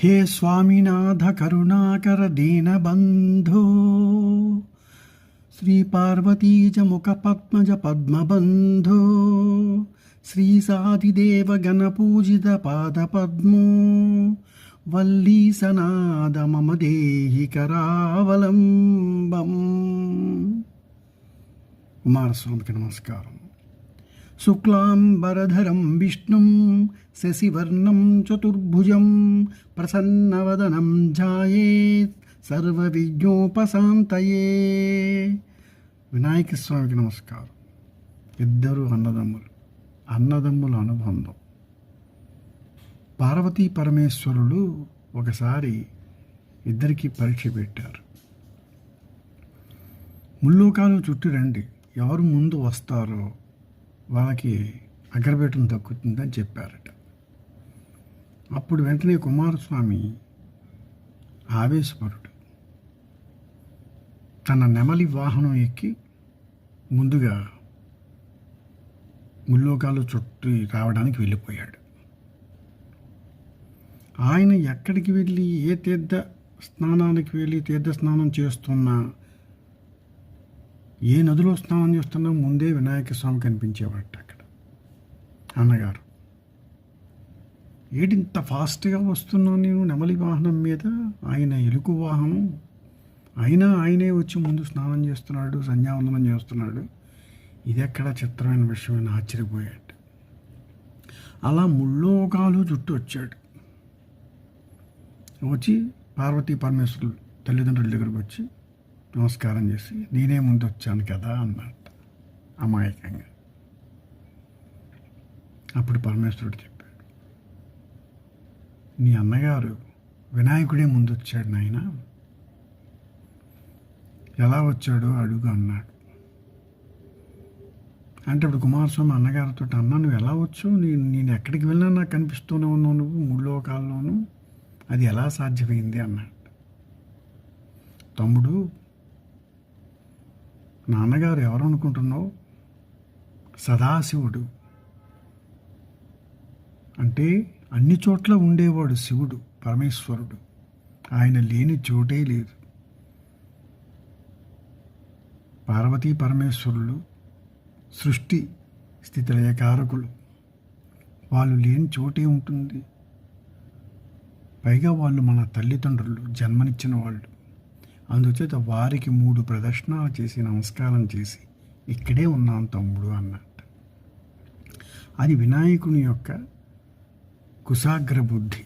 హే స్వామినాథ కరుణాకర దీనబంధో శ్రీ పార్వతీజ ముఖ పద్మజ పద్మబంధో శ్రీ సాధిదేవ గణపూజిత పాద పద్మో వల్లీసనాద మమ దేహి కరావలంబం కుమారస్వామికి నమస్కారం శుక్లాంబరధరం విష్ణుం శశివర్ణం చతుర్భుజం ప్రసన్నవదనం ఝాయేత్ సర్వవిజ్ఞోపశాంతయే. వినాయక స్వామికి నమస్కారం. ఇద్దరు అన్నదమ్ములు. అన్నదమ్ముల అనుబంధం. పార్వతీ పరమేశ్వరులు ఒకసారి ఇద్దరికి పరీక్ష పెట్టారు. ముల్లోకాలు చుట్టి రండి. ఎవరు ముందు వస్తారో వాళ్ళకి అగ్రపీఠం దక్కుతుందని చెప్పారట. అప్పుడు వెంటనే కుమారస్వామి ఆవేశపరుడు తన నెమలి వాహనం ఎక్కి ముందుగా ముల్లోకాలు చుట్టూ రావడానికి వెళ్ళిపోయాడు. ఆయన ఎక్కడికి వెళ్ళి ఏ తీర్థ స్నానానికి వెళ్ళి తీర్థ స్నానం చేస్తున్నా ఏ నదిలో స్నానం చేస్తున్నా ముందే వినాయక స్వామి కనిపించేవాట అక్కడ. అన్నగారు. ఏంటి ఇంత ఫాస్ట్గా వస్తున్నాను నేను నెమలి వాహనం మీద? ఆయన ఎలుకు వాహనం. అయినా ఆయనే వచ్చి ముందు స్నానం చేస్తున్నాడు సంధ్యావందనం చేస్తున్నాడు. ఇది ఎక్కడ చిత్రమైన విషయమైన ఆశ్చర్యపోయాడు. అలా ముల్లోకాలు చుట్టూ వచ్చాడు. వచ్చి పార్వతీ పరమేశ్వరులు తల్లిదండ్రుల దగ్గరకు వచ్చి నమస్కారం చేసి నేనే ముందు వచ్చాను కదా అన్నట్ట అమాయకంగా. అప్పుడు పరమేశ్వరుడు చెప్పాడు నీ అన్నగారు వినాయకుడే ముందు వచ్చాడు నాయన. ఎలా వచ్చాడో అడుగు అన్నాడు. అంటే ఇప్పుడు కుమారస్వామి అన్నగారితో అన్న నువ్వు ఎలా వచ్చు? నేను నేను ఎక్కడికి వెళ్ళినా నాకు కనిపిస్తూనే ఉన్నావు నువ్వు మూడు లోకాల్లోనూ. అది ఎలా సాధ్యమైంది అన్నాడు. తమ్ముడు నాన్నగారు ఎవరు అనుకుంటున్నావు సదాశివుడు. అంటే అన్ని చోట్ల ఉండేవాడు శివుడు పరమేశ్వరుడు. ఆయన లేని చోటే లేదు. పార్వతీ పరమేశ్వరులు సృష్టి స్థితిలయకారకులు. వాళ్ళు లేని చోటే ఉంటుంది. పైగా వాళ్ళు మన తల్లిదండ్రులు జన్మనిచ్చిన వాళ్ళు. అందుచేత వారికి మూడు ప్రదర్శనలు చేసి నమస్కారం చేసి ఇక్కడే ఉన్నాం తమ్ముడు అన్నట్టు. అది వినాయకుని యొక్క కుశాగ్ర బుద్ధి.